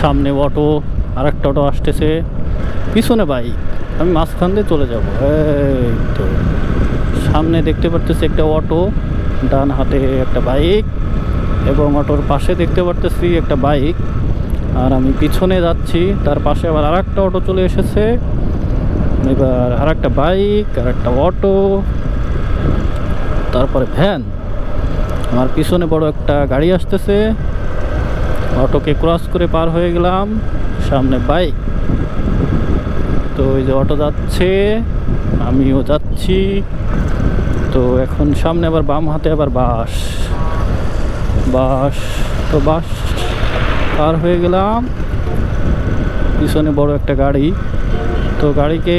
সামনে অটো আর একটা অটো আসতেছে। পিছনে বাইক আমি মাঝখান দিয়ে চলে যাব। এই তো। সামনে দেখতে পারতেছি একটা অটো ডান হাতে একটা বাইক এবং অটোর পাশে দেখতে পারতেছি একটা বাইক আর আমি পিছনে যাচ্ছি, তার পাশে আবার আর একটা অটো চলে এসেছে। এবার আর একটা বাইক আর একটা অটো তারপরে ভ্যান আমার পিছনে বড় একটা গাড়ি আসতেছে। অটোকে ক্রস করে পার হয়ে গেলাম, সামনে বাইক। তো ওই যে অটো যাচ্ছে, আমিও যাচ্ছি। তো এখন সামনে আবার বাম হাতে আবার বাস। বাস, তো বাস পার হয়ে গেলাম। পিছনে বড় একটা গাড়ি। তো গাড়িকে,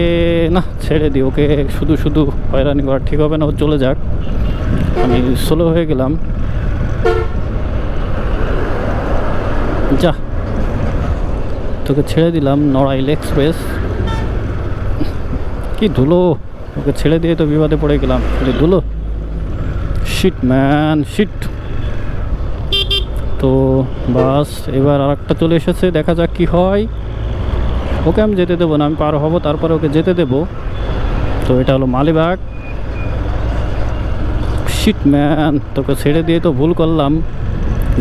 না, ছেড়ে দিই, ওকে শুধু শুধু হয়রানি করা ঠিক হবে না, ও চলে যাক। আমি স্লো হয়ে গেলাম। যা। তোকে ছেড়ে দিলাম, নড়াইল এক্সপ্রেস। কি ধুলো? ওকে ছেড়ে দিয়ে তো বিবাদে পড়ে গেলাম। ধুলো। শিট ম্যান শিট তো বাস, এবার আর একটা চলে এসেছে, দেখা যাক কি হয়। ওকে আমি যেতে দেবো না, আমি পার হব, তারপরে ওকে যেতে দেবো। তো এটা হলো মালিবাগ। শিট ম্যান তোকে ছেড়ে দিয়ে তো ভুল করলাম।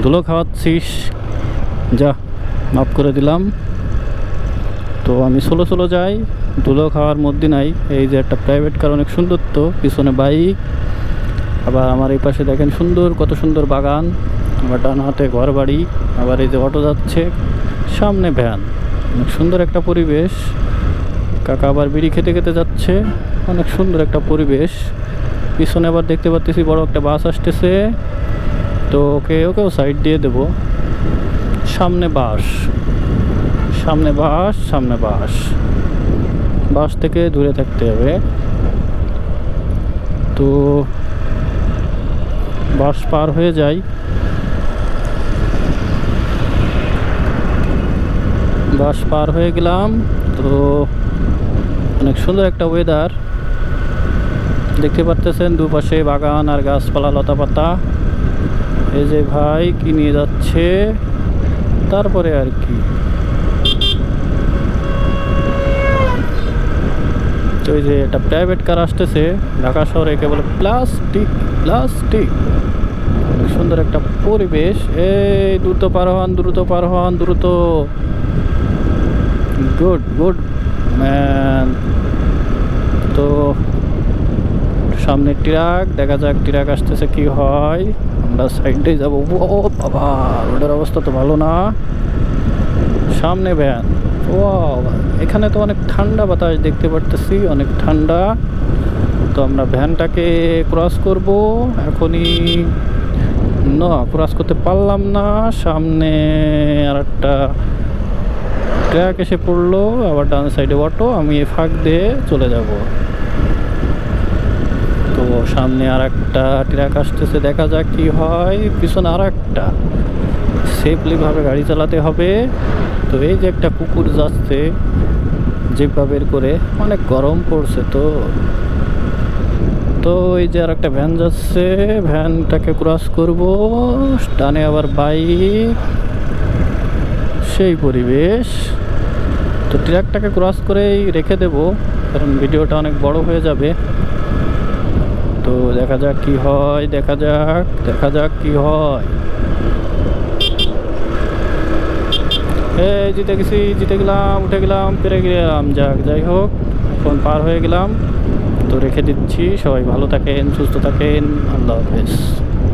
ধুলো খাওয়াচ্ছিস। যা, মাফ করে দিলাম। তো আমি সোলো সোলো যাই ধুলো খাওয়ার মধ্যে নাই। এই যে একটা প্রাইভেট কার অনেক সুন্দর তো, পিছনে বাইক আবার আমার এই পাশে দেখেন সুন্দর, কত সুন্দর বাগান। আবার ডান হাতে ঘর বাড়ি আবার এই যে অটো যাচ্ছে, সামনে ভ্যান অনেক সুন্দর একটা পরিবেশ। কাকা আবার বিড়ি খেতে খেতে যাচ্ছে, অনেক সুন্দর একটা পরিবেশ। পিছনে আবার দেখতে পাচ্তেছি বড় একটা বাস আসতেছে। তো ওকে, ওকেও সাইড দিয়ে দেব। সামনে বাস। সামনে বাস সামনে বাস। বাস থেকে দূরে থাকতে হবে। তো বাস পার হয়ে যায় বাস পার হয়ে গেলাম। তো অনেক সুন্দর একটা ওয়েদার দেখতে পারতেছেন দুপাশে বাগান আর গাছপালা লতা পাতা এই যে ভাই কি নিয়ে যাচ্ছে? তারপরে আর কি। তো এই যে একটা প্রাইভেট কার আসতেছে, ঢাকা শহরে একে বলে প্লাস্টিক প্লাস্টিক সুন্দর একটা পরিবেশ। এই দ্রুত পার হন, দ্রুত পার হন, দ্রুত। গুড গুড ম্যান তো সামনে ট্রাক, দেখা যাক ট্রাক আসতেছে কি হয়। আমরা সাইডে যাব। ও বাবা, রোডের অবস্থা তো ভালো না। সামনে ভ্যান। ও এখানে তো অনেক ঠান্ডা বাতাস দেখতে পারতেছি, অনেক ঠান্ডা। তো আমরা ভ্যানটাকে ক্রস করব। এখনই না, ক্রস করতে পারলাম না। সামনে আর একটা ট্রাক এসে পড়ল, আবার ডান সাইডে অটো, আমি ফাঁক দিয়ে চলে যাব। তো সামনে আর একটা ট্রাক আসতেছে, দেখা যাক কি হয়। পিছনে আর একটা সেফলিভাবে গাড়ি চালাতে হবে। তো এই যে একটা কুকুর যাচ্ছে জিপা বের করে, অনেক গরম পড়ছে তো। তো এই যে আর একটা ভ্যান যাচ্ছে, ভ্যানটাকে ক্রস করব। টানে আবার বাইক। সেই পরিবেশ। তো ট্রাকটাকে ক্রস করেই রেখে দেব, কারণ ভিডিওটা অনেক বড় হয়ে যাবে। তো দেখা যাক কি হয়, দেখা যাক দেখা যাক কি হয়। এই জিতে গেছি, জিতে গেলাম, উঠে গেলাম, পেরে গেলাম। যাক, যাই হোক, এখন পার হয়ে গেলাম। তো রেখে দিচ্ছি, সবাই ভালো থাকেন, সুস্থ থাকেন, আল্লাহ হাফেজ।